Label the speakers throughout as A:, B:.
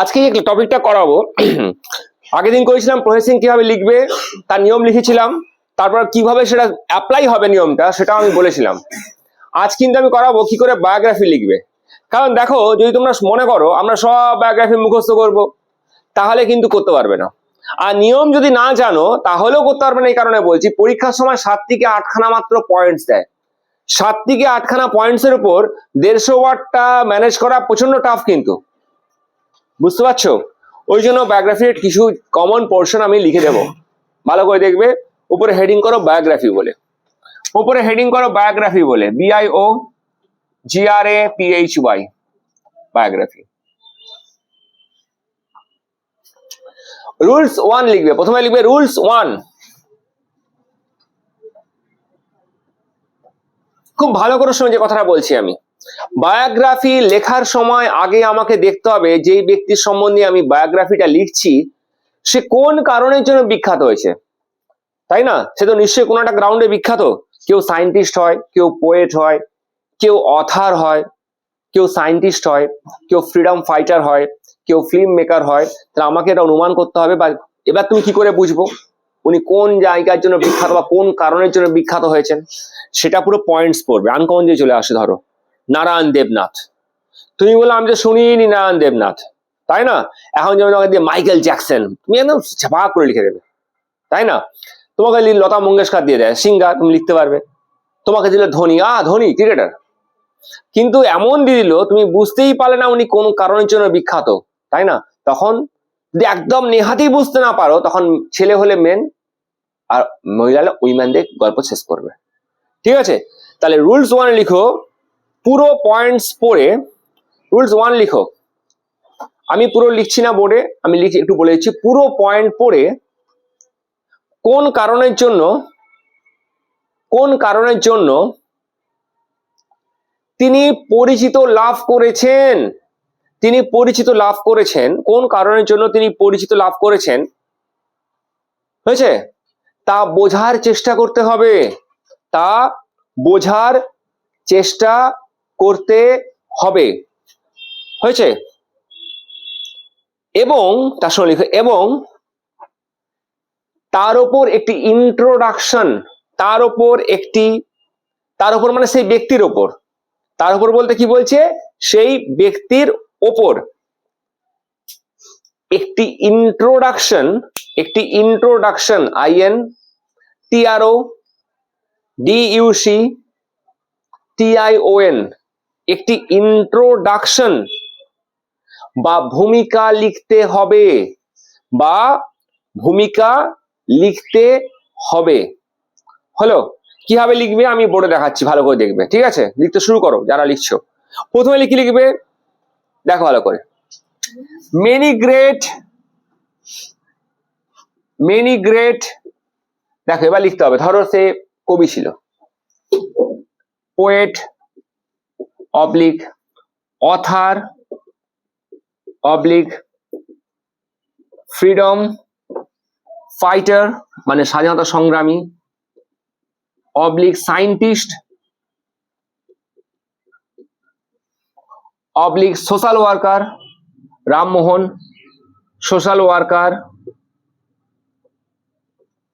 A: আজকে যে টপিকটা করাবো, আগের দিন করেছিলাম প্রসেসিং কীভাবে লিখবে, তার নিয়ম লিখেছিলাম, তারপর কীভাবে সেটা অ্যাপ্লাই হবে নিয়মটা সেটাও আমি বলেছিলাম। আজ কিন্তু আমি করাবো কি করে বায়োগ্রাফি লিখবে। কারণ দেখো, যদি তোমরা মনে করো, আমরা সব বায়োগ্রাফি মুখস্থ করব, তাহলে কিন্তু করতে পারবে না। আর নিয়ম যদি না জানো, তাহলেও করতে পারবে না, এই কারণে বলছি, পরীক্ষার সময় সাত থেকে আটখানা মাত্র পয়েন্টস দেয়। সাত থেকে আটখানা পয়েন্টস এর উপর দেড়শো ওয়ার্ডটা ম্যানেজ করা প্রচণ্ড টাফ কিন্তু। বুঝতে পারছ? ওই জন্য বায়োগ্রাফির কিছু কমন পোর্শন আমি লিখে দেবো। ভালো করে দেখবে, উপরে হেডিং করো বায়োগ্রাফি বলে। উপরে হেডিং করো বায়োগ্রাফি বলে। BIO G R A P H Y biography rules one লিখবে। প্রথমে লিখবে রুলস ওয়ান খুব ভালো করে শুনে যে কথাটা বলছি আমি। বায়োগ্রাফি লেখার সময় আগে আমাকে দেখতে হবে যেই ব্যক্তির সম্বন্ধে আমি বায়োগ্রাফিটা লিখছি, সে কোন কারণের জন্য বিখ্যাত হয়েছে? তাই না? সে তো নিশ্চয়ই কোনো একটা গ্রাউন্ডে বিখ্যাত। কেউ সায়েন্টিস্ট হয়, কেউ পোয়েট হয়, কেউ অথার হয়, কেউ সায়েন্টিস্ট হয়, কেউ ফ্রিডম ফাইটার হয়, কেউ ফিল্ম মেকার হয়। তাহলে আমাকে এটা অনুমান করতে হবে বা এবার তুমি কি করে বুঝব? উনি কোন জায়গার জন্য বিখ্যাত বা কোন কারণের জন্য বিখ্যাত হয়েছেন? সেটা পুরো পয়েন্টস পড়বে। আনকমন দিয়ে চলে আসে, ধরো। নারায়ণ দেবনাথ। তুমি বললে আমি তো শুনিনি নারায়ণ দেবনাথ। তাই না? এখন যেমন দিয়ে মাইকেল জ্যাকসন, তুমি একদম ছাপা করে লিখে দেবে। তাই না? তোমাকে লতা মঙ্গেশকর দিয়ে দেয়, সিঙ্গার, তুমি লিখতে পারবে। তোমাকে দিলে ধোনি, আ, ধোনি, ক্রিকেটার। কিন্তু এমন দিয়ে দিল, তুমি বুঝতেই পারলে না উনি কোন কারণের জন্য বিখ্যাত। তাই না? তখন যদি একদম নেহাতেই বুঝতে না পারো, তখন ছেলে হলে মেন আর মহিলা হলে উইম্যানদের গল্প শেষ করবে। ঠিক আছে? তাহলে রুলস ওয়ান লিখো পুরো পয়েন্টস পড়ে রুলস ওয়ান লিখো। আমি পুরো লিখছি না বোর্ডে আমি লিখি একটু বলে দিচ্ছি। পুরো পয়েন্ট পড়ে কোন কারণের জন্য, কোন কারণের জন্য তিনি পরিচিত লাভ করেছেন? তিনি পরিচিত লাভ করেছেন। কোন কারণের জন্য তিনি পরিচিত লাভ করেছেন? হয়েছে? তা বোঝার চেষ্টা করতে হবে। তা বোঝার চেষ্টা করতে হবে। হয়েছে? এবং, তার সঙ্গে লিখে, এবং তার উপর একটি ইন্ট্রোডাকশন তার উপর একটি, তার উপর মানে সেই ব্যক্তির ওপর। তার উপর বলতে কি বলছে? সেই ব্যক্তির ওপর। একটি ইন্ট্রোডাকশন একটি introduction I IN TRO DUC TION একটি ইন্ট্রোডাকশন বা ভূমিকা লিখতে হবে বা ভূমিকা লিখতে হবে। হলো, কীভাবে লিখবে আমি বোর্ডে দেখাচ্ছি, ভালো করে দেখবে, ঠিক আছে? লিখতে শুরু করো, যারা লিখছো। প্রথমে লিখি লিখবে? দেখো ভালো করে। মেনি গ্রেট মেনি গ্রেট দেখো, এবার লিখতে হবে। ধরো সে কবি ছিল। Poet oblique author, oblique freedom, fighter মানে স্বাধীনতা সংগ্রামী, oblique scientist oblique social worker, Rammohan, social worker,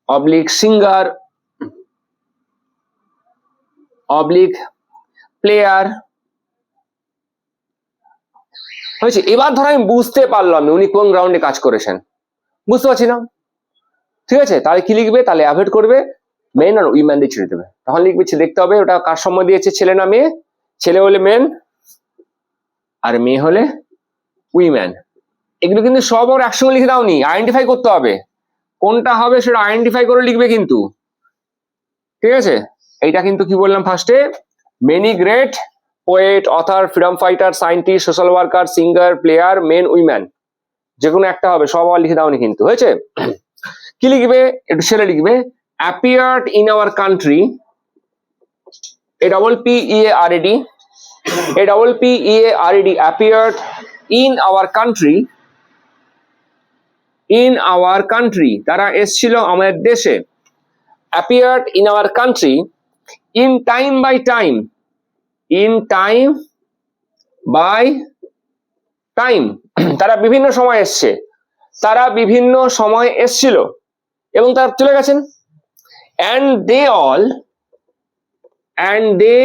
A: oblique singer, oblique player হয়েছে। এবার ধরো আমি বুঝতে পারলাম না উনি কোন গ্রাউন্ডে কাজ করেছেন। বুঝতে পারছি না? ঠিক আছে? তাহলে কি লিখবে? তাহলে অ্যাভয়েড করবে। মেন আর উইম্যান দিয়ে ছেড়ে দেবে। তখন লিখবে দেখতে হবে ওটা কার সময় দিয়েছে, ছেলে না মেয়ে? ছেলে হলে মেন আর মেয়ে হলে উইম্যান এগুলো কিন্তু সব ওর একসঙ্গে লিখে দাও দাওনি। আইডেন্টিফাই করতে হবে। কোনটা হবে সেটা আইডেন্টিফাই করে লিখবে কিন্তু। ঠিক আছে? এইটা কিন্তু কি বললাম ফার্স্টে many great poet author freedom fighter scientist social worker singer player men women যে কোনো একটা হবে, সব লিখে দাওনি কিন্তু, হয়েছে? কি লিখবে? একটু ছেলে লিখবে। Appeared in our country A double P E A R ED A double P E A R ED appeared in our country in our country তারা এসছিল আমাদের দেশে appeared in our country in time by time in time by time তারা বিভিন্ন সময় এসছে। তারা বিভিন্ন সময় এসছিল এবং তারা চলে গেছেন। And they all and they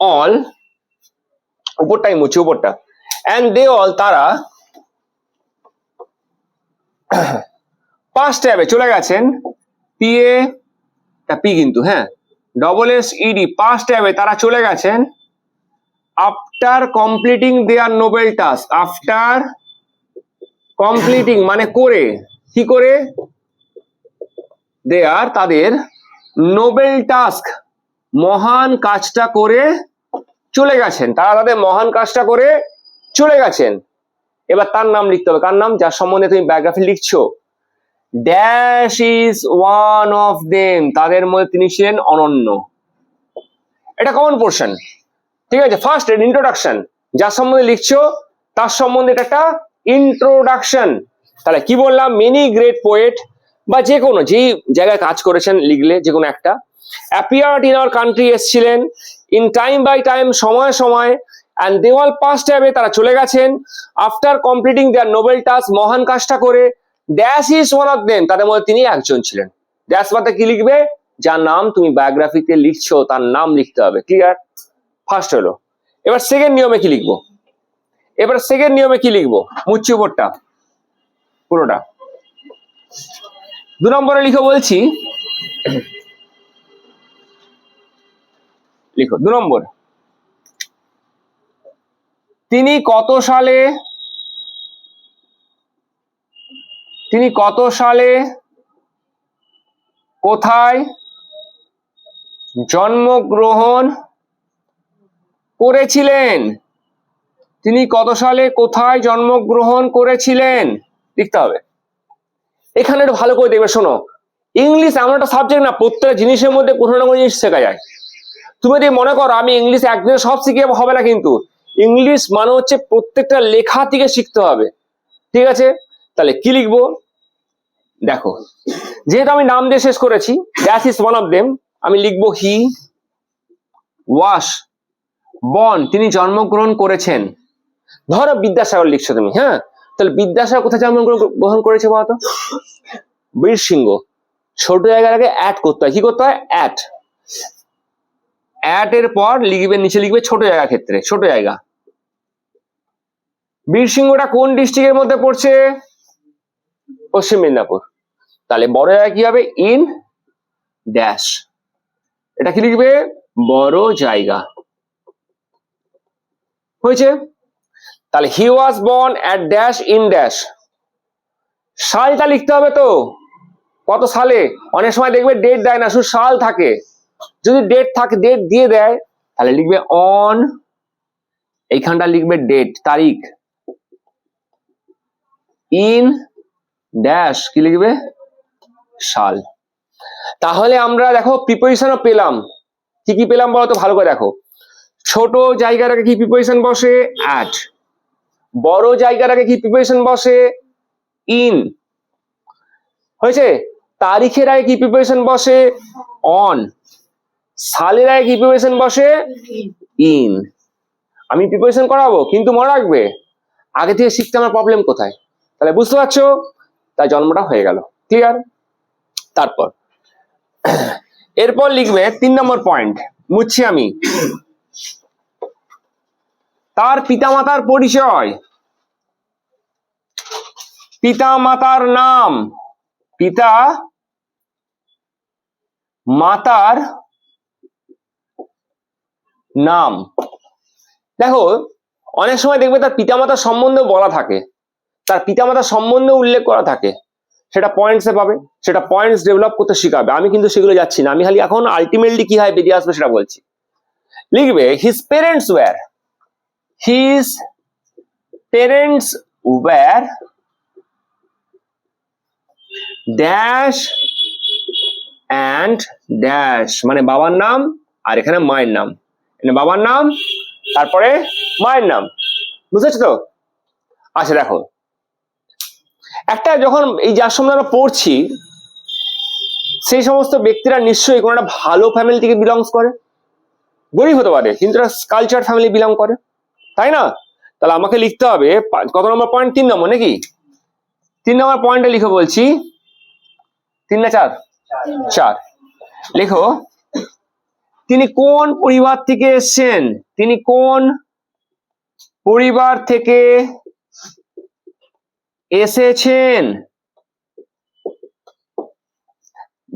A: all উপরটাই মুছে, উপরটা। অ্যান্ড দে অল তারা পাঁচ ট্যাবে চলে গেছেন। পিএ পি কিন্তু হ্যাঁ। ডবল এস ইডি পাঁচ ট্যাবে তারা চলে গেছেন। After completing their noble task after completing মানে করে, কি করে? দেয়ার তাদের নোবেল টাস্ক মহান কাজটা করে চলে গেছেন। তারা তাদের মহান কাজটা করে চলে গেছেন। এবার তার নাম লিখতে হবে। কার নাম? যার সম্বন্ধে তুমি বায়োগ্রাফি লিখছো। Dash is one of them তাদের মধ্যে তিনি ছিলেন অনন্য। এটা কমন পোর্শন ঠিক আছে? ফার্স্ট ইন্ট্রোডাকশন যার সম্বন্ধে লিখছো, তার সম্বন্ধে এটা একটা ইন্ট্রোডাকশন তাহলে কি বললাম? মেনি গ্রেট পোয়েট বা যে কোনো যেই জায়গায় কাজ করেছেন লিখলে যে কোনো একটা। অ্যাপিয়ার্ড ইন আওয়ার কান্ট্রি এসছিলেন। ইন টাইম বাই টাইম সময় সময়। অ্যান্ড দেওয়াল পাস্ট হবে তারা চলে গেছেন। After completing their noble task মহান কাজটা করে dash is one of them তাদের মধ্যে তিনি একজন ছিলেন। ড্যাশ বাদে কি লিখবে? যার নাম তুমি বায়োগ্রাফিতে লিখছো, তার নাম লিখতে হবে। ক্লিয়ার ফার্স্ট হলো। এবার সেকেন্ড নিয়মে কি লিখব? এবার সেকেন্ড নিয়মে কি লিখব? মুচ্ছি উপরটা। পুরোটা। দু নম্বরে লিখো বলছি। লিখো। দু নম্বর। তিনি কত সালে তিনি কত সালে, কোথায় জন্মগ্রহণ করেছিলেন? তিনি কত সালে, কোথায় জন্মগ্রহণ করেছিলেন? লিখতে হবে। এখানে একটু ভালো করে দেখবে, শোনো। ইংলিশ এমন একটা সাবজেক্ট না, প্রত্যেকটা জিনিসের মধ্যে কোনো না কোনো জিনিস শেখা যায়। তুমি যদি মনে করো আমি ইংলিশ একদিনে সব শিখে হবে না কিন্তু। ইংলিশ মানে হচ্ছে প্রত্যেকটা লেখা থেকে শিখতে হবে। ঠিক আছে? তাহলে কি লিখব? দেখো, যেহেতু আমি নাম দিয়ে শেষ করেছি that is one of them আমি লিখব হি ওয়াশ বন তিনি জন্মগ্রহণ করেছেন। ধরো বিদ্যাসাগর লিখছো তুমি হ্যাঁ? তাহলে বিদ্যাসাগর কোথায় জন্মগ্রহণ গ্রহণ করেছে বলতো? বীর সিংহ ছোট জায়গার আগে অ্যাড করতে হয়। কি করতে হয়? অ্যাড অ্যাড এর পর লিখবে, নিচে লিখবে ছোট জায়গা ক্ষেত্রে, ছোট জায়গা। বীরসিংহটা কোন ডিস্ট্রিক্টের মধ্যে পড়ছে? পশ্চিম মেদিনীপুর। তাহলে বড় জায়গা কি হবে? ইন ড্যাশ এটা কি লিখবে? বড় জায়গা। হয়েছে? তাহলে he was born at dash in dash সালটা লিখতে হবে তো। কত সালে? অনেক সময় দেখবে ডেট দেয় না, শুধু সাল থাকে। যদি ডেট থাকে ডেট দিয়ে দেয়, তাহলে লিখবে অন এইখানটা লিখবে ডেট তারিখ। ইন ড্যাশ কি লিখবে? সাল তাহলে আমরা দেখো প্রিপোজিশনও পেলাম। কি কি পেলাম বলো তো? ভালো করে দেখো। ছোট জায়গার আগে কি প্রিপোজিশন বসে? অ্যাট বড় জায়গার আগে কি প্রিপোজিশন বসে? ইন হয়েছে? তারিখের আগে কি প্রিপোজিশন বসে? অন সালের আগে কি প্রিপারেশন বসে? ইন আমি প্রিপারেশন করাবো, কিন্তু মনে রাখবে, আগে থেকে শিখতে আমার প্রবলেম কোথায়? তাহলে বুঝতে পারছ? তাই জন্মটা হয়ে গেল। ক্লিয়ার তারপর। এরপর লিখবে তিন নম্বর পয়েন্ট মুচ্ছি আমি তার পিতামাতার পরিচয়। পিতা মাতার নাম। পিতা মাতার নাম। দেখো, অনেক সময় দেখবে তার পিতামাতার সম্বন্ধে বলা থাকে। তার পিতামাতার সম্বন্ধে উল্লেখ করা থাকে। সেটা পয়েন্টসে পাবে, সেটা পয়েন্টস ডেভেলপ করতে শিখাবে। আমি কিন্তু সেগুলো যাচ্ছি না। আমি খালি এখন আলটিমেটলি কি হয়, বেরিয়ে আসবে সেটা বলছি। লিখবে his parents were his parents were dash and dash মানে বাবার নাম আর এখানে মায়ের নাম। এখানে বাবার নাম, তারপরে মায়ের নাম। বুঝেছ তো? আচ্ছা দেখো। একটা যখন এই যার সম্বন্ধে আমরা পড়ছি, সেই সমস্ত ব্যক্তিরা নিশ্চয়ই কোনো একটা ভালো ফ্যামিলি থেকে বিলংস করে। গরিব হতে পারে, কিন্তু কালচার ফ্যামিলি বিলং করে। তাই না? তাহলে আমাকে লিখতে হবে কত নম্বর পয়েন্ট তিন নম্বর নাকি? তিন নম্বর পয়েন্টে লিখে বলছি, তিন না চার? চার। লেখো, তিনি কোন পরিবার থেকে এসেছেন? তিনি কোন পরিবার থেকে এসেছেন।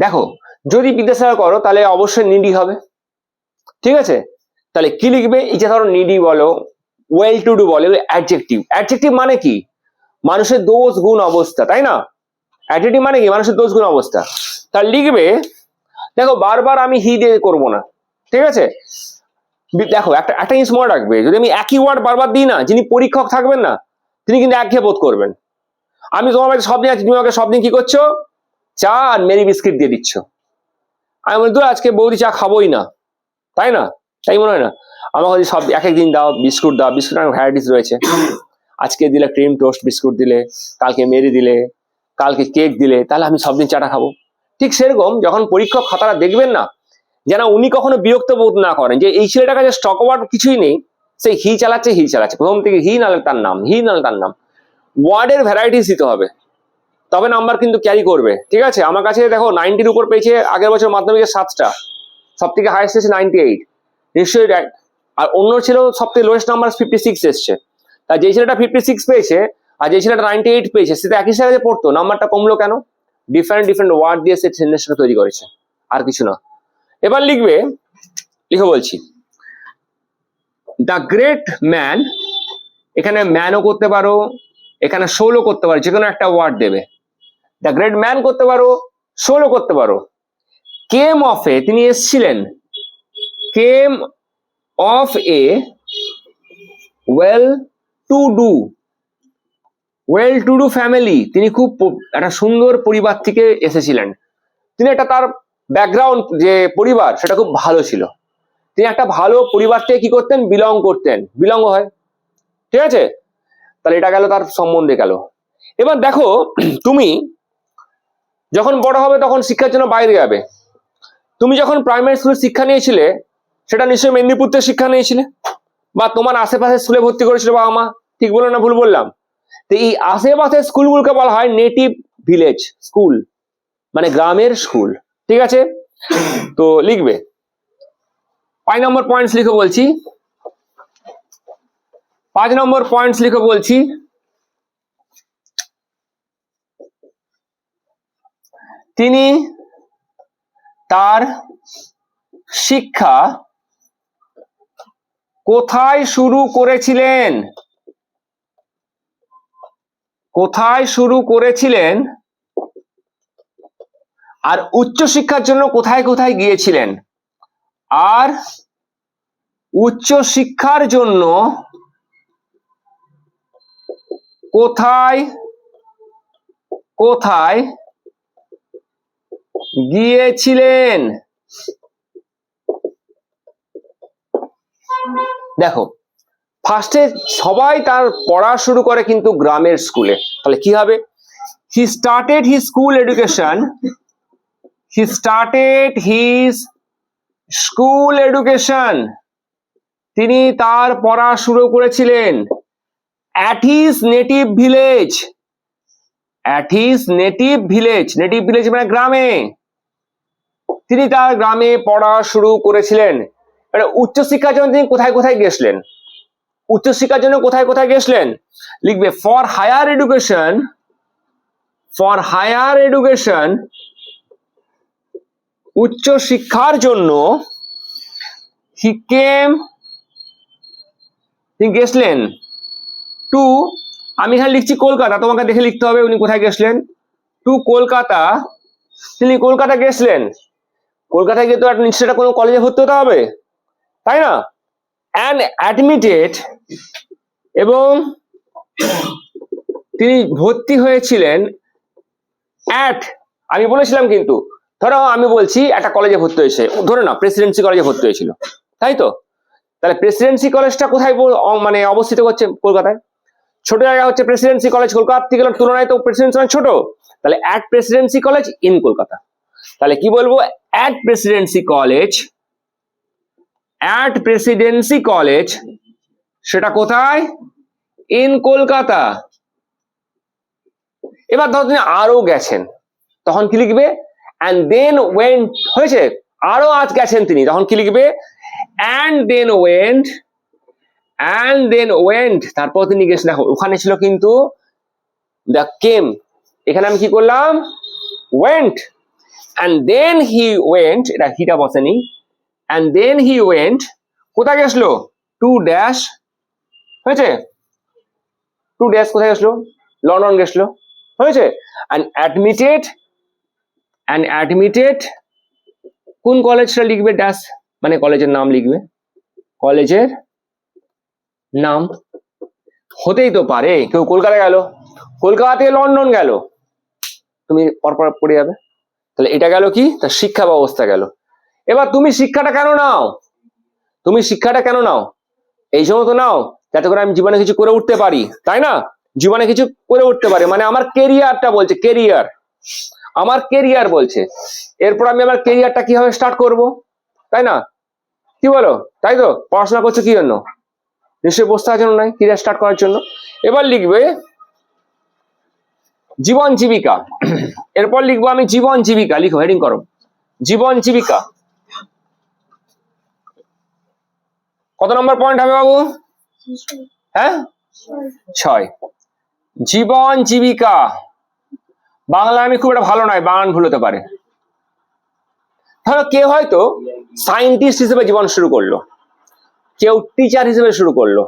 A: দেখো, যদি বিদ্যাসাগর করো, তাহলে অবশ্যই নিডি হবে। ঠিক আছে? তাহলে কি লিখবে? এই যে ধরো নিডি বলো ওয়েল টু ডু বলো অ্যাডজেক্টিভ অ্যাডজেক্টিভ মানে কি? মানুষের দোষ গুণ অবস্থা, তাই না? অ্যাডজেক্টিভ মানে কি? মানুষের দোষ গুণ অবস্থা। তাহলে লিখবে, দেখো, বারবার আমি হি দিয়ে করব না। ঠিক আছে? দেখো, একটা একটা জিনিস মনে রাখবে, যদি আমি একই ওয়ার্ড বারবার দিই না, যিনি পরীক্ষক থাকবেন না, তিনি কিন্তু একঘেয়ে বোধ করবেন। আমি তোমার কাছে সব দিন আছি তুমি আমাকে সব দিন কি করছ? চা আর মেরি বিস্কিট দিয়ে দিচ্ছ। আমি বলি "ধুর, আজকে বৌদি চা খাবোই না। তাই না? তাই মনে হয় না? আমার কাছে সব এক এক দিন দাও বিস্কুট দাও। বিস্কুট অনেক ভ্যারাইটিস রয়েছে। আজকে দিলে ক্রিম টোস্ট বিস্কুট দিলে কালকে মেরি দিলে কালকে কেক দিলে তাহলে আমি সব দিন চাটা খাব। ঠিক সেরকম যখন পরীক্ষক খাতাটা দেখবেন না যেন উনি কখনো বিরক্ত বোধ না করেন যে এই ছেলেটার কাছে স্টক ওয়ার্ড কিছুই নেই সেই হি চালাচ্ছে হি চালাচ্ছে। প্রথম থেকে হি নালে তার নাম হি নালে তার নাম। ওয়ার্ডের ভ্যারাইটিস দিতে হবে। তবে নাম্বার কিন্তু ক্যারি করবে। ঠিক আছে? আমার কাছে দেখো নাইনটির উপর পেয়েছে আগের বছর মাধ্যমিকের সাতটা। সব থেকে হাইস্ট এসেছে নাইনটি এইট নিশ্চয়ই। আর অন্য ছিল সব থেকে লোয়েস্ট নাম্বার ফিফটি সিক্স এসছে। তা যে ছেলেটা ফিফটি সিক্স পেয়েছে আর যে ছেলেটা নাইনটি এইট পেয়েছে, সে তো একই সাথে পড়তো নাম্বারটা কমলো কেন? ডিফারেন্ট ডিফারেন্ট ওয়ার্ড দিয়ে সে সেন্টেন্সটা তৈরি করেছে। আর কিছু না। এবার লিখবে, লিখে বলছি। দ্য গ্রেট ম্যান এখানে ম্যানও করতে পারো এখানে সোলও করতে পারো যে কোনো একটা ওয়ার্ড দেবে। দ্য গ্রেট ম্যান করতে পারো সোলও করতে পারো। কেম অফ এ তিনি এসছিলেন। Came of a well to do well to do family তিনি খুব একটা সুন্দর পরিবার থেকে এসেছিলেন। তিনি একটা তার ব্যাকগ্রাউন্ড যে পরিবার, সেটা খুব ভালো ছিল। তিনি একটা ভালো পরিবার থেকে কি করতেন? বিলং করতেন। বিলং হয়। ঠিক আছে? তাহলে এটা গেল তার সম্বন্ধে গেল। এবার দেখো, তুমি যখন বড় হবে তখন শিক্ষার জন্য বাইরে যাবে। তুমি যখন প্রাইমারি স্কুলে শিক্ষা নিয়েছিলে, সেটা নিশ্চয়ই মেদিনীপুর থেকে শিক্ষা নিয়েছিলে, বা তোমার আশেপাশে স্কুলে ভর্তি করেছিল বাবা মা। ঠিক বললাম না ভুল বললাম? তো এই আশেপাশের স্কুলগুলোকে বলা হয় নেটিভ ভিলেজ স্কুল মানে গ্রামের স্কুল ঠিক আছে? তো লিখবে। পাঁচ নম্বর পয়েন্টস লিখে বলছি পাঁচ নম্বর পয়েন্টস লিখে বলছি। তিনি তার শিক্ষা কোথায় শুরু করেছিলেন? কোথায় শুরু করেছিলেন? আর উচ্চশিক্ষার জন্য কোথায় কোথায় গিয়েছিলেন? আর উচ্চ শিক্ষার জন্য কোথায়? কোথায় গিয়েছিলেন? দেখো ফার্স্টে সবাই তার পড়া শুরু করে কিন্তু গ্রামের স্কুলে তাহলে কি হবে? He started he school education he started his school education তিনি তার পড়া শুরু করেছিলেন। At his native village at his native village native village মানে গ্রামে। তিনি তার গ্রামে পড়া শুরু করেছিলেন। এবার উচ্চশিক্ষার জন্য তিনি কোথায় কোথায় গেছিলেন উচ্চশিক্ষার জন্য কোথায় কোথায় গেছিলেন লিখবে for higher education for higher education উচ্চ শিক্ষার জন্য হি কেম তিনি গেছিলেন টু, আমি এখানে লিখছি কলকাতা, তোমাকে দেখে লিখতে হবে উনি কোথায় গেছিলেন। টু, কলকাতা। তিনি কলকাতা গেছিলেন। কলকাতায় গিয়ে তো একটা নিশ্চয় কোনো কলেজে ভর্তি হতে হবে। তাই না? অ্যান্ড অ্যাডমিটেড এবং তিনি ভর্তি হয়েছিলেন অ্যাট আমি বলেছিলাম কিন্তু। ধরো আমি বলছি একটা কলেজে ভর্তি হয়েছে। ধরো না প্রেসিডেন্সি কলেজে ভর্তি হয়েছিল। তাই তো? তাহলে প্রেসিডেন্সি কলেজটা কোথায় মানে অবস্থিত করছে কলকাতায়? ছোট জায়গা হচ্ছে প্রেসিডেন্সি কলেজ কলকাতা থেকে তুলনায় তো প্রেসিডেন্সি অনেক ছোট। তাহলে at Presidency College in Kolkata. তাহলে কি বলব? At Presidency College at Presidency College সেটা কোথায়? ইন কলকাতা। এবার ধরো তিনি আরও গেছেন, তখন কি লিখবে? অ্যান্ড দেন ওয়েন্ট হয়েছে, আরও আজ গেছেন তিনি, তখন কি লিখবে? And then went and then went তারপর তিনি গেছেন। দেখো, ওখানে ছিল কিন্তু দ্য কেম এখানে আমি কি করলাম? Went and then he went এটা হিটা বসেনি। অ্যান্ড দেন হি ওয়েন্ট কোথায় গেছিল? টু ড্যাশ হয়েছে? টু ড্যাশ কোথায় গেছিল? লন্ডন গেছিল। হয়েছে? অ্যান্ড অ্যাডমিটেড অ্যান্ড অ্যাডমিটেড কোন কলেজটা লিখবে ড্যাশ মানে কলেজের নাম লিখবে? কলেজের নাম? হতেই তো পারে, কেউ কলকাতা গেল। কলকাতা থেকে লন্ডন গেল। তুমি পরপর পড়ে যাবে। তাহলে এটা গেল কি? তার শিক্ষা ব্যবস্থা গেল। এবার তুমি শিক্ষাটা কেন নাও? তুমি শিক্ষাটা কেন নাও? এই জন্য তো নাও, যাতে করে আমি জীবনে কিছু করে উঠতে পারি, তাই না? জীবনে কিছু করে উঠতে পারি। মানে আমার কেরিয়ারটা বলছে কেরিয়ার আমার কেরিয়ার বলছে। এরপর আমি আমার কেরিয়ারটা কীভাবে স্টার্ট করব? তাই না? কি বলো? তাই তো? পড়াশোনা করছ কি জন্য? নিশ্চয়ই বসতে জন্য নয় কেরিয়ার স্টার্ট করার জন্য। এবার লিখবে, জীবন জীবিকা। এরপর লিখব আমি জীবন জীবিকা, লিখো হেডিং করো। জীবন জীবিকা। কত নম্বর পয়েন্ট হবে বাবু? হ্যাঁ? ছয়। জীবন জীবিকা। বাংলা আমি খুব একটা ভালো নয় বানান ভুল হতে পারে। ধরো কেউ হয়তো সায়েন্টিস্ট হিসেবে জীবন শুরু করল। কেউ টিচার হিসেবে শুরু করল।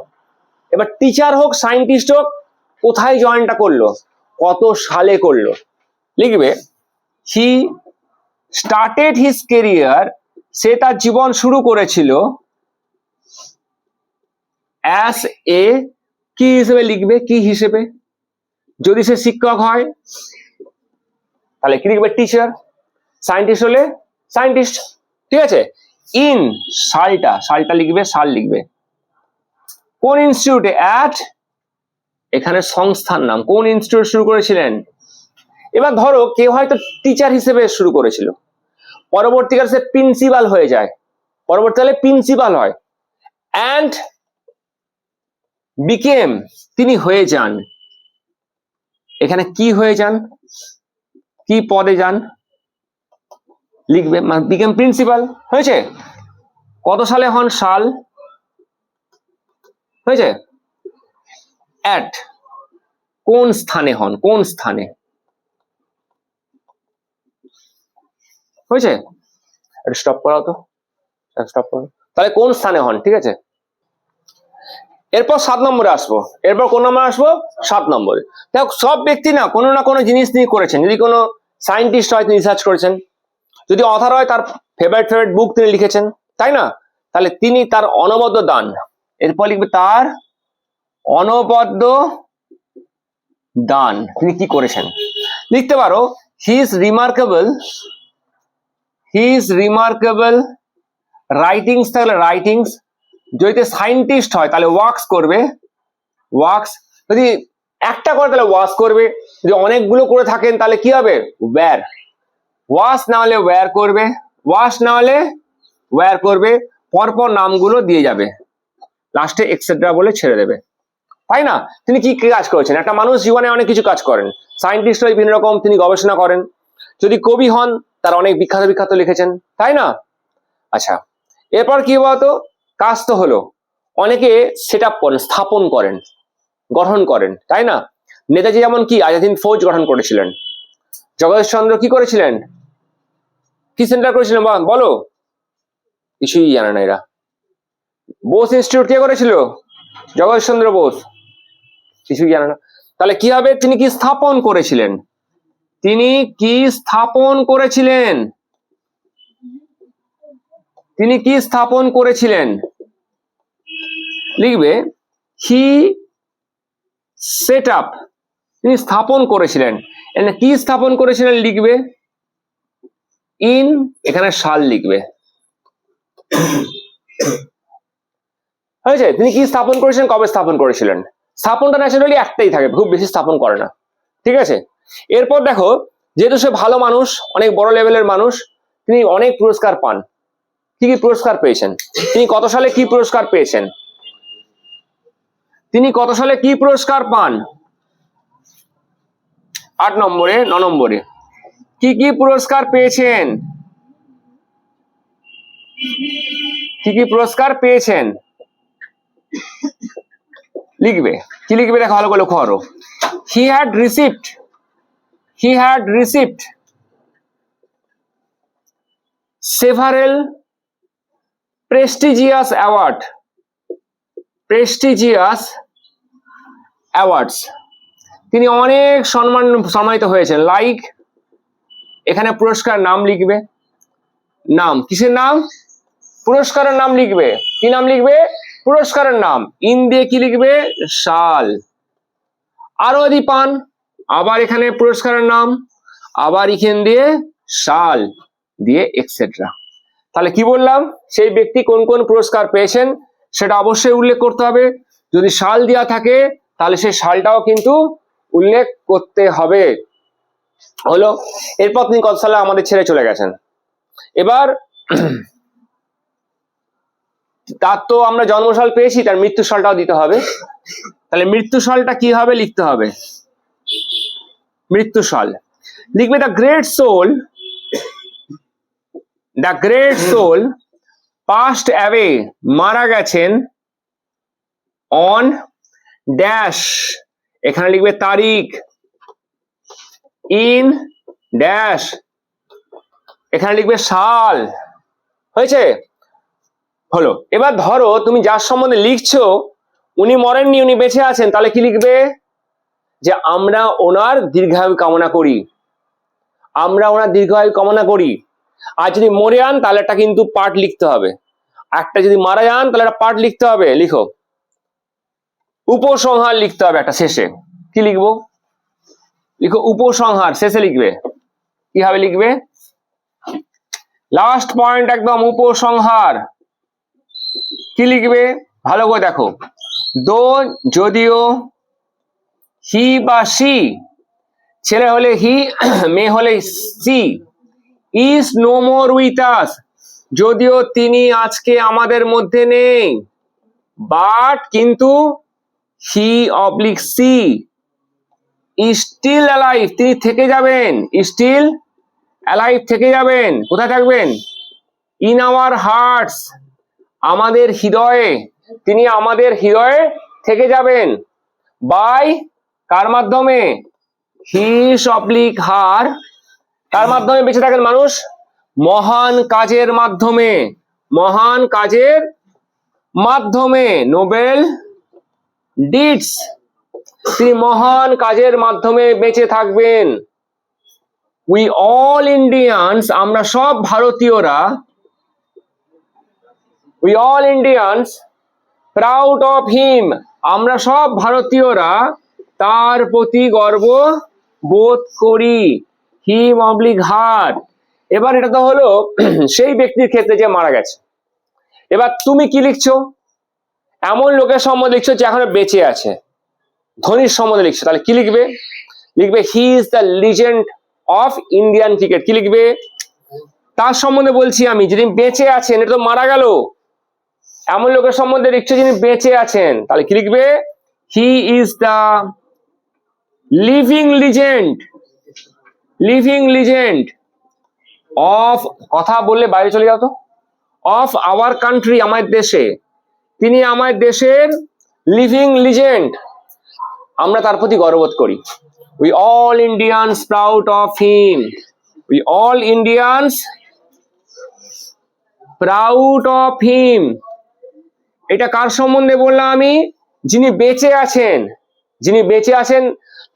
A: এবার টিচার হোক সায়েন্টিস্ট হোক, কোথায় জয়েনটা করল? কত সালে করল? লিখবে হি স্টার্টেড হিজ কেরিয়ার সে তার জীবন শুরু করেছিল অ্যাস এ কি হিসেবে লিখবে? কি হিসেবে? যদি সে শিক্ষক হয়, তাহলে কি লিখবে টিচার সায়েন্টিস্ট হলে সায়েন্টিস্ট ঠিক আছে? ইন সালটা সালটা লিখবে, সাল লিখবে। কোন ইনস্টিটিউটে অ্যাট এখানে সংস্থার নাম। কোন ইনস্টিটিউট শুরু করেছিলেন? এবার ধরো, কেউ হয়তো টিচার হিসেবে শুরু করেছিল। পরবর্তীকালে সে প্রিন্সিপাল হয়ে যায়। পরবর্তীকালে প্রিন্সিপাল হয়। অ্যান্ড বিকেম তিনি হয়ে যান। এখানে কি হয়ে যান? কি পদে যান? লিখবে বিকেম প্রিন্সিপাল হয়েছে? কত সালে হন সাল হয়েছে? অ্যাট কোন স্থানে হন? কোন স্থানে? হয়েছে? স্টপ করাও তো। স্টপ করো তাহলে কোন স্থানে হন? ঠিক আছে? এরপর সাত নম্বরে আসব। এরপর কোন নম্বরে আসব? সাত নম্বরে। দেখো, সব ব্যক্তি না কোনো না কোনো জিনিস নিয়ে করেছেন। যদি কোনো সায়েন্টিস্ট হয় রিসার্চ করেছেন যদি অথার হয়, তার ফেভারিট ফেভারিট বুক তিনি লিখেছেন, তাই না? তাহলে তিনি তার অনবদ্য দান। এরপর লিখবে তার অনবদ্য দান। তিনি কি করেছেন? লিখতে পারো he is remarkable he is remarkable writings তাহলে রাইটিংস যদি সাইন্টিস্ট হয়, তাহলে ওয়ার্কস করবে ওয়ার্কস যদি একটা করে তাহলে ওয়াশ করবে, যদি অনেকগুলো করে থাকেন, তাহলে কি হবে? ওয়্যার ওয়াশ না হলে ওয়্যার করবে। ওয়াশ না হলে ওয়্যার করবে। পরপর নামগুলো দিয়ে যাবে। লাস্টে এক্সেট্রা বলে ছেড়ে দেবে। তাই না? তিনি কি কাজ করেছেন? একটা মানুষ জীবনে অনেক কিছু কাজ করেন। সায়েন্টিস্ট হয়ে বিভিন্ন রকম তিনি গবেষণা করেন। যদি কবি হন, তার অনেক বিখ্যাত বিখ্যাত লিখেছেন। তাই না? আচ্ছা এরপর কি বলতো? কাজ তো হলো। অনেকে সেট আপ করেন, স্থাপন করেন, গঠন করেন। তাই না? নেতাজি যেমন কি, আজাদিন ফৌজ গঠন করেছিলেন। জগদীশ চন্দ্র কি করেছিলেন? কি সেন্টার করেছিলেন বল- বলো। কিছুই জানে না এরা। বোস ইনস্টিটিউট কে করেছিল? জগদীশ চন্দ্র বোস। কিছুই জানে না। তাহলে কি হবে তিনি কি স্থাপন করেছিলেন? তিনি কি স্থাপন করেছিলেন? তিনি কি স্থাপন করেছিলেন? লিখবে হি সেট আপ তিনি স্থাপন করেছিলেন। কি স্থাপন করেছিলেন লিখবে? ইন, এখানে সাল লিখবে। হয়েছে? তিনি কি স্থাপন করেছিলেন? কবে স্থাপন করেছিলেন? স্থাপনটা ন্যাচারালি একটাই থাকে, খুব বেশি স্থাপন করে না। ঠিক আছে? এরপর দেখো, যেহেতু সে ভালো মানুষ, অনেক বড় লেভেলের মানুষ, তিনি অনেক পুরস্কার পান। কি কি পুরস্কার পেয়েছেন? তিনি কত সালে কি পুরস্কার পেয়েছেন? তিনি কত সালে কি পুরস্কার পান? আট নম্বরে, ন নম্বরে। কি কি পুরস্কার পেয়েছেন? কি কি পুরস্কার পেয়েছেন? লিখবে। কি লিখবে দেখো ভালো করে লক্ষ্য করো। He had receipt he had receipt several prestigious award prestigious awards তিনি অনেক সম্মান, সম্মানিত হয়েছেন। লাইক এখানে পুরস্কার নাম লিখবে। নাম, কিসের নাম? পুরস্কারের নাম লিখবে। কি নাম লিখবে? পুরস্কারের নাম। ইন দিয়ে কি লিখবে? সাল। আরও যদি পান। আবার এখানে পুরস্কারের নাম। আবার এখান দিয়ে সাল দিয়ে এক্সেট্রা তাহলে কি বললাম? সেই ব্যক্তি কোন কোন পুরস্কার পেয়েছেন সেটা অবশ্যই উল্লেখ করতে হবে। যদি সাল দেওয়া থাকে, তাহলে সেই সালটাও কিন্তু উল্লেখ করতে হবে। হলো, এরপর তিনি কত সালে আমাদের ছেড়ে চলে গেছেন? এবার, তার তো আমরা জন্মসাল পেয়েছি, তার মৃত্যু সালটাও দিতে হবে। তাহলে মৃত্যু সালটা কি হবে? লিখতে হবে। মৃত্যু সাল লিখবে the great soul the great soul passed away মারা গেছেন অন ড্যাশ এখানে লিখবে তারিখ। In dash. এখানে লিখবে সাল হয়েছে? হলো। এবার ধরো তুমি যার সম্বন্ধে লিখছো, উনি মরেননি, উনি বেঁচে আছেন, তাহলে কি লিখবে? যে আমরা ওনার দীর্ঘায়ু কামনা করি। আমরা ওনার দীর্ঘায়ু কামনা করি। আর যদি মরে যান, তাহলে একটা কিন্তু পার্ট লিখতে হবে। একটা যদি মারা যান, তাহলে একটা পার্ট লিখতে হবে। লিখো। উপসংহার লিখতে হবে একটা শেষে। কি লিখব? লিখো উপসংহার, শেষে লিখবে। কীভাবে লিখবে? লাস্ট পয়েন্ট একদম, উপসংহার। কি লিখবে? ভালো করে দেখো। দো, যদিও হি বা সি, ছেলে হলে হি, মেয়ে হলে she is no more with যদিও তিনি আজকে আমাদের মধ্যে নেই বাট কিন্তু he oblique she still alive তিনি থেকে যাবেন। স্টিল অ্যালাইভ থেকে যাবেন। কোথায় থাকবেন? ইন আওয়ার হার্টস আমাদের হৃদয়ে, তিনি আমাদের হৃদয়ে থেকে যাবেন। বাই কার মাধ্যমে? হিস অবলিক হার। কার মাধ্যমে বেঁচে থাকেন মানুষ? মহান কাজের মাধ্যমে। মহান কাজের মাধ্যমে। নোবেল ডিডস তিনি মহান কাজের মাধ্যমে বেঁচে থাকবেন। উই অল ইন্ডিয়ানস আমরা সব ভারতীয়রা we all Indians proud of him আমরা সব ভারতীয়রা তার প্রতি গর্ব বোধ করি। হিম অবলিক হার এবার এটা তো হলো, সেই ব্যক্তির ক্ষেত্রে যে মারা গেছে। এবার তুমি কি লিখছো? এমন লোকের সম্বন্ধে লিখছো যে এখনও বেঁচে আছে। ধোনির সম্বন্ধে লিখছো। তাহলে কি লিখবে? লিখবে he is the legend of Indian cricket কি লিখবে? তার সম্বন্ধে বলছি আমি, যিনি বেঁচে আছেন, এটা তো মারা গেল। এমন লোকের সম্বন্ধে লিখছো যিনি বেঁচে আছেন। তাহলে কি লিখবে? He is the living legend living legend of কথা বললে বাইরে চলে যাও তো অফ আওয়ার কান্ট্রি আমার দেশে। তিনি আমার দেশের লিভিং লিজেন্ড আমরা তার প্রতি গর্ববোধ করি। We all Indians proud of him we all Indians proud of him এটা কার সম্বন্ধে বললাম আমি? যিনি বেঁচে আছেন, যিনি বেঁচে আছেন,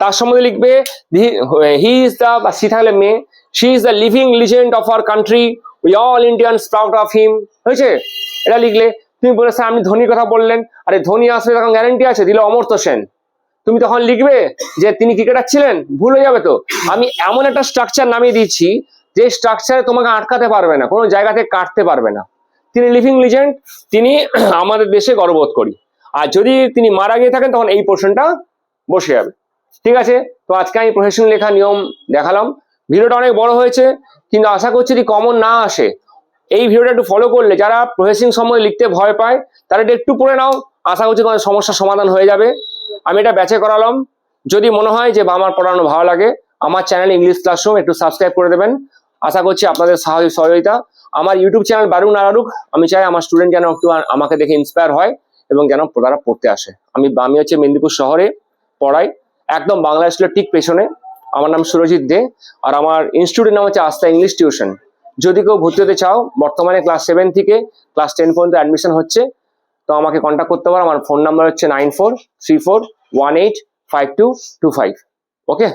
A: তার সম্বন্ধে লিখবে, হি ইজ দ্য বা সি থাকলে মেয়ে she is the living legend of our country we all Indians proud of him হয়েছে? এটা লিখলে, তুমি বলে স্যার, আপনি ধোনির কথা বললেন। আরে, ধোনি আসলে তখন গ্যারেন্টি আছে, দিলে অমর্ত্য সেন। তুমি তখন লিখবে যে তিনি ক্রিকেটার ছিলেন, ভুল হয়ে যাবে তো। আমি এমন একটা স্ট্রাকচার নামিয়ে দিচ্ছি, যে স্ট্রাকচারে তোমাকে আটকাতে পারবে না, কোনো জায়গা থেকে কাটতে পারবে না। তিনি লিভিং লিজেন্ড তিনি আমাদের দেশে গর্ববোধ করি। আর যদি তিনি মারা গিয়ে থাকেন, তখন এই পোর্শনটা বসে যাবে। ঠিক আছে? তো আজকে আমি প্রফেশন লেখা নিয়ম দেখালাম। ভিডিওটা অনেক বড় হয়েছে, কিন্তু আশা করছি যদি কমন না আসে, এই ভিডিওটা একটু ফলো করলে, যারা প্রসেসিং সময় লিখতে ভয় পায়, তারা একটু পড়ে নাও। আশা করছি তোমাদের সমস্যার সমাধান হয়ে যাবে। আমি এটা ব্যাচে করালাম। যদি মনে হয় যে আমার পড়ানো ভালো লাগে, আমার চ্যানেল ইংলিশ ক্লাসরুম একটু সাবস্ক্রাইব করে দেবেন। আশা করছি আপনাদের সাহায্য সহযোগিতা। আমার ইউটিউব চ্যানেল বারুক না বারুক আমি চাই আমার স্টুডেন্ট যেন একটু আমাকে দেখে ইন্সপায়ার হয় এবং যেন তারা পড়তে আসে। আমি আমি হচ্ছে মেদিনীপুর শহরে পড়াই, একদম বাংলা স্কুলের ঠিক পেছনে। আমার নাম সুরজিৎ দে আর আমার ইনস্টিটিউটের নাম হচ্ছে আস্থা ইংলিশ টিউশন যদি কেউ ভর্তি হতে চাও, বর্তমানে ক্লাস সেভেন থেকে ক্লাস টেন পর্যন্ত অ্যাডমিশন হচ্ছে। তো আমাকে কন্ট্যাক্ট করতে পারো। আমার ফোন নাম্বার হচ্ছে nine four three four one eight five two two five okay